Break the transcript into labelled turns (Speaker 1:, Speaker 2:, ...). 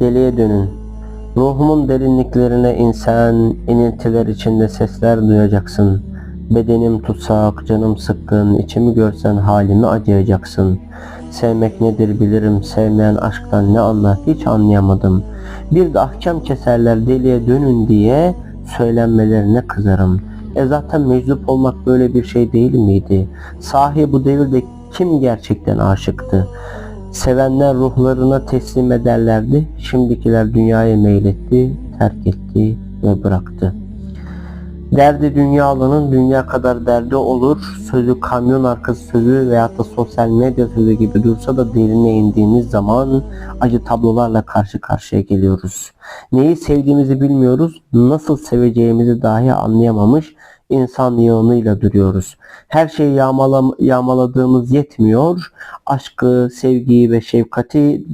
Speaker 1: deliye dönün. Ruhumun derinliklerine insen, iniltiler içinde sesler duyacaksın. Bedenim tutsak, canım sıkkın, içimi görsen halimi acıyacaksın. Sevmek nedir bilirim, sevmeyen aşktan ne anlar hiç anlayamadım. Bir de ahkam keserler deliye dönün diye söylenmelerine kızarım. E zaten meczup olmak böyle bir şey değil miydi? Sahi bu devirde kim gerçekten aşıktı? Sevenler ruhlarına teslim ederlerdi. Şimdikiler dünyaya meyletti, terk etti ve bıraktı. Derdi dünyalının dünya kadar derdi olur. Sözü kamyon arkası sözü veyahut da sosyal medya sözü gibi dursa da derine indiğimiz zaman acı tablolarla karşı karşıya geliyoruz. Neyi sevdiğimizi bilmiyoruz, nasıl seveceğimizi dahi anlayamamış insan yığınıyla duruyoruz. Her şeyi yağmala, yağmaladığımız yetmiyor. Aşkı, sevgiyi ve şefkati